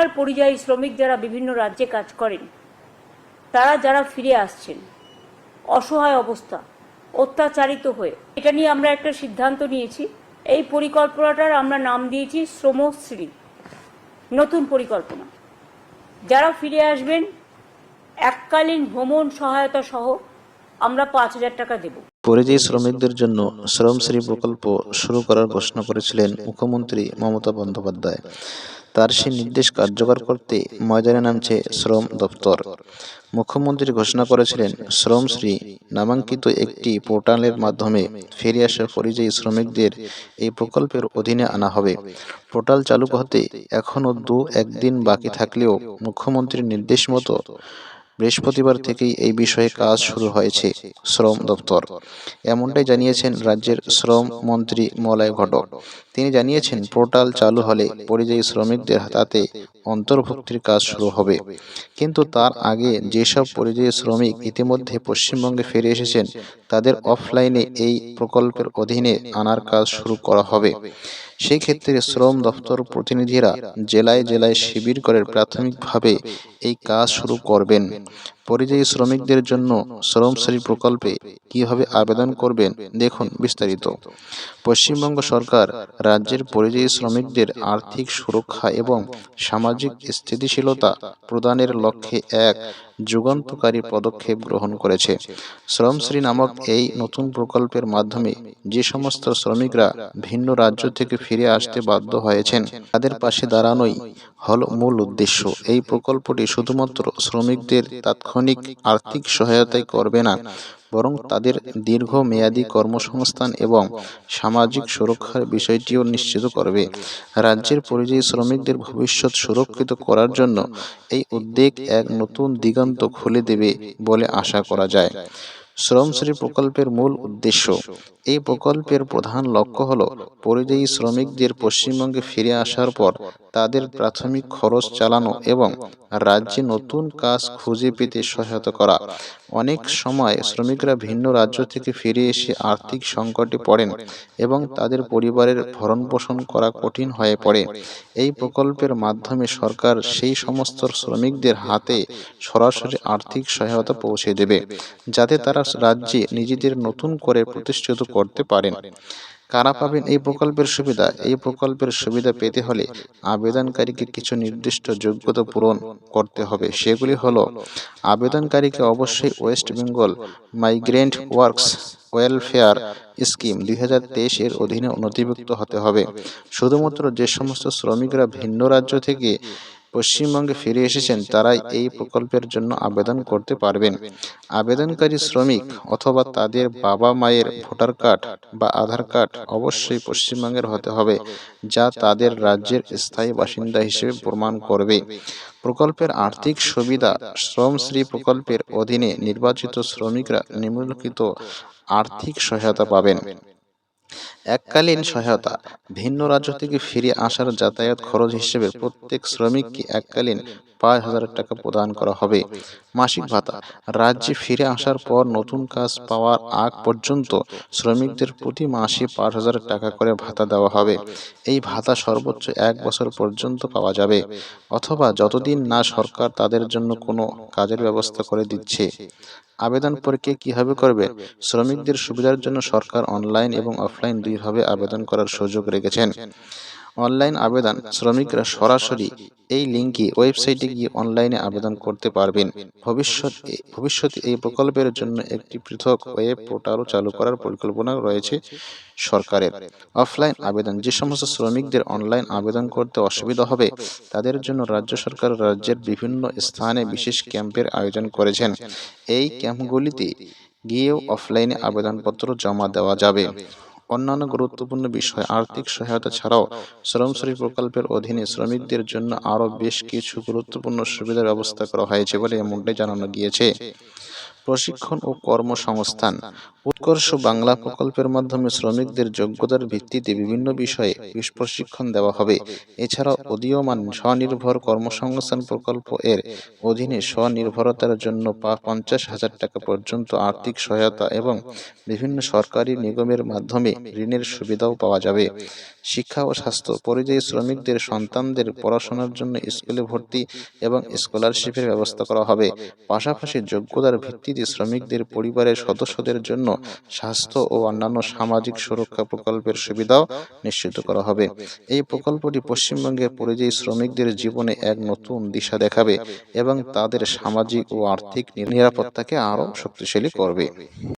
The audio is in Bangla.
বাংলার পরিযায়ী শ্রমিক যারা বিভিন্ন রাজ্যে কাজ করেন, তারা যারা ফিরে আসছেন, অসহায় অবস্থা, অত্যাচারিত হয়ে, এটা নিয়ে আমরা একটা সিদ্ধান্ত নিয়েছি। এই পরিকল্পনাটার আমরা নাম দিয়েছি শ্রমশ্রী নতুন পরিকল্পনা। যারা ফিরে আসবেন, এককালীন ভ্রমণ সহায়তা সহ আমরা পাঁচ হাজার টাকা দেব। পরিযায়ী শ্রমিকদের জন্য শ্রমশ্রী প্রকল্প শুরু করার ঘোষণা করেছিলেন মুখ্যমন্ত্রী মমতা বন্দ্যোপাধ্যায়। তার সেই নির্দেশ কার্যকর করতে ময়দানে নামছে শ্রম দপ্তর। মুখ্যমন্ত্রী ঘোষণা করেছিলেন, শ্রমশ্রী নামাঙ্কিত একটি পোর্টালের মাধ্যমে ফিরে আসা পরিযায়ী শ্রমিকদের এই প্রকল্পের অধীনে আনা হবে। পোর্টাল চালু হতে এখনও দু একদিন বাকি থাকলেও মুখ্যমন্ত্রীর নির্দেশ মতো বৃহস্পতিবার থেকেই এই বিষয়ে কাজ শুরু হয়েছে শ্রম দপ্তর। এমনটাই জানিয়েছেন রাজ্যের শ্রম মন্ত্রী মলয় ঘটক তিনি জানিয়েছেন পোর্টাল চালু হলে পরিযায়ী শ্রমিকদের তাতে অন্তর্ভুক্তির কাজ শুরু হবে। কিন্তু তার আগে যেসব পরিযায়ী শ্রমিক ইতিমধ্যে পশ্চিমবঙ্গে ফিরে এসেছেন তাদের অফলাইনে এই প্রকল্পের অধীনে আনার কাজ শুরু করা হবে। সেই ক্ষেত্রে শ্রম দপ্তর প্রতিনিধিরা জেলায় জেলায় শিবির করে প্রাথমিকভাবে এই কাজ শুরু করবেন। পরিযায়ী শ্রমিকদের জন্য শ্রমশ্রী প্রকল্পে কীভাবে আবেদন করবেন দেখুন বিস্তারিত। পশ্চিমবঙ্গ সরকার রাজ্যের পরিযায়ী শ্রমিকদের আর্থিক সুরক্ষা এবং সামাজিক স্থিতিশীলতা প্রদানের লক্ষ্যে এক যুগান্তকারী পদক্ষেপ গ্রহণ করেছে। শ্রমশ্রী নামক এই নতুন প্রকল্পের মাধ্যমে যে সমস্ত শ্রমিকরা ভিন্ন রাজ্য থেকে ফিরে আসতে বাধ্য হয়েছেন, তাদের পাশে দাঁড়ানোই হল মূল উদ্দেশ্য। এই প্রকল্পটি শুধুমাত্র শ্রমিকদের তাৎক্ষণিক আর্থিক সহায়তাই করবে না, বরং তাদের দীর্ঘমেয়াদী কর্মসংস্থান এবং সামাজিক সুরক্ষার বিষয়টিও নিশ্চিত করবে। রাজ্যের পরিযায়ী শ্রমিকদের ভবিষ্যৎ সুরক্ষিত করার জন্য এই উদ্যোগ এক নতুন দিগন্ত খুলে দেবে বলে আশা করা যায়। শ্রমশ্রী প্রকল্পের মূল উদ্দেশ্য। এই প্রকল্পের প্রধান লক্ষ্য হল পরিযায়ী শ্রমিকদের পশ্চিমবঙ্গে ফিরে আসার পর তাদের প্রাথমিক খরচ চালানো এবং রাজ্যে নতুন কাজ খুঁজে পেতে সহায়তা করা। অনেক সময় শ্রমিকরা ভিন্ন রাজ্য থেকে ফিরে এসে আর্থিক সংকটে পড়েন এবং তাদের পরিবারের ভরণ পোষণ করা কঠিন হয়ে পড়ে। এই প্রকল্পের মাধ্যমে সরকার সেই সমস্ত শ্রমিকদের হাতে সরাসরি আর্থিক সহায়তা পৌঁছে দেবে যাতে তারা রাজ্যে নিজেদের নতুন করে প্রতিষ্ঠিত করতে পারেন। কারা পাবেন এই প্রকল্পের সুবিধা? এই প্রকল্পের সুবিধা পেতে হলে আবেদনকারীকে কিছু নির্দিষ্ট যোগ্যতা পূরণ করতে হবে। সেগুলি হলো, আবেদনকারীকে অবশ্যই West Bengal migrant works welfare scheme দুই তেইশের অধীনে নথিভুক্ত হতে হবে। শুধুমাত্র যে সমস্ত শ্রমিকরা ভিন্ন রাজ্য থেকে পশ্চিমবঙ্গে ফিরে এসেছেন তারাই এই প্রকল্পের জন্য আবেদন করতে পারবেন। আবেদনকারী শ্রমিক অথবা তাদের বাবা মায়ের ভোটার কার্ড বা আধার কার্ড অবশ্যই পশ্চিমবঙ্গের হতে হবে, যা তাদের রাজ্যের স্থায়ী বাসিন্দা হিসেবে প্রমাণ করবে। প্রকল্পের আর্থিক সুবিধা শ্রমশ্রী প্রকল্পের অধীনে নির্বাচিত শ্রমিকরা নিম্নলিখিত আর্থিক সহায়তা পাবেন। এককালীন সহায়তা। ভিন্ন রাজ্য থেকে ফিরে আসার যাতায়াত খরচ হিসেবে প্রত্যেক শ্রমিককে এককালীন পাঁচ হাজার টাকা প্রদান করা হবে। মাসিক ভাতা। রাজ্যে ফিরে আসার পর নতুন কাজ পাওয়ার আগ পর্যন্ত শ্রমিকদের প্রতি মাসে পাঁচ হাজার টাকা করে ভাতা দেওয়া হবে। এই ভাতা সর্বোচ্চ এক বছর পর্যন্ত পাওয়া যাবে। অথবা যতদিন না সরকার তাদের জন্য কোনো কাজের ব্যবস্থা করে দিচ্ছে। আবেদন প্রক্রিয়া কীভাবে করবে? শ্রমিকদের সুবিধার জন্য সরকার অনলাইন এবং অফলাইন দুইভাবে আবেদন করার সুযোগ রেখেছেন। অনলাইন আবেদন শ্রমিকরা সরাসরি এই লিঙ্কে ওয়েবসাইটে গিয়ে অনলাইনে আবেদন করতে পারবেন। ভবিষ্যতে ভবিষ্যতে এই প্রকল্পের জন্য একটি পৃথক ওয়েব পোর্টালও চালু করার পরিকল্পনা রয়েছে সরকারের। অফলাইন আবেদন, যে সমস্ত শ্রমিকদের অনলাইন আবেদন করতে অসুবিধা হবে, তাদের জন্য রাজ্য সরকার রাজ্যের বিভিন্ন স্থানে বিশেষ ক্যাম্পের আয়োজন করেছেন। এই ক্যাম্পগুলিতে গিয়েও অফলাইনে আবেদনপত্র জমা দেওয়া যাবে। অন্যান্য গুরুত্বপূর্ণ বিষয় আর্থিক সহায়তা ছাড়াও শ্রমশ্রী প্রকল্পের অধীনে শ্রমিকদের জন্য আরও বেশ কিছু গুরুত্বপূর্ণ সুবিধার ব্যবস্থা করা হয়েছে বলে এমনটাই জানানো গিয়েছে। প্রশিক্ষণ ও কর্মসংস্থান। উৎকর্ষ বাংলা প্রকল্পের মাধ্যমে শ্রমিকদের যোগ্যতার ভিত্তিতে বিভিন্ন বিষয়ে প্রশিক্ষণ দেওয়া হবে। এছাড়াও উদীয়মান স্বনির্ভর কর্মসংস্থান প্রকল্প এর অধীনে স্বনির্ভরতার জন্য পঞ্চাশ হাজার টাকা পর্যন্ত আর্থিক সহায়তা এবং বিভিন্ন সরকারি নিগমের মাধ্যমে ঋণের সুবিধাও পাওয়া যাবে। শিক্ষা ও স্বাস্থ্য পরিযায়ী শ্রমিকদের সন্তানদের পড়াশোনার জন্য স্কুলে ভর্তি এবং স্কলারশিপের ব্যবস্থা করা হবে। পাশাপাশি যোগ্যতার ভিত্তিতে শ্রমিকদের, পরিবারের সদস্যদের জন্য স্বাস্থ্য ও অন্যান্য সামাজিক সুরক্ষা প্রকল্পের সুবিধাও নিশ্চিত করা হবে। এই প্রকল্পটি পশ্চিমবঙ্গের পরিযায়ী শ্রমিকদের জীবনে এক নতুন দিশা দেখাবে এবং তাদের সামাজিক ও আর্থিক নিরাপত্তাকে আরও শক্তিশালী করবে।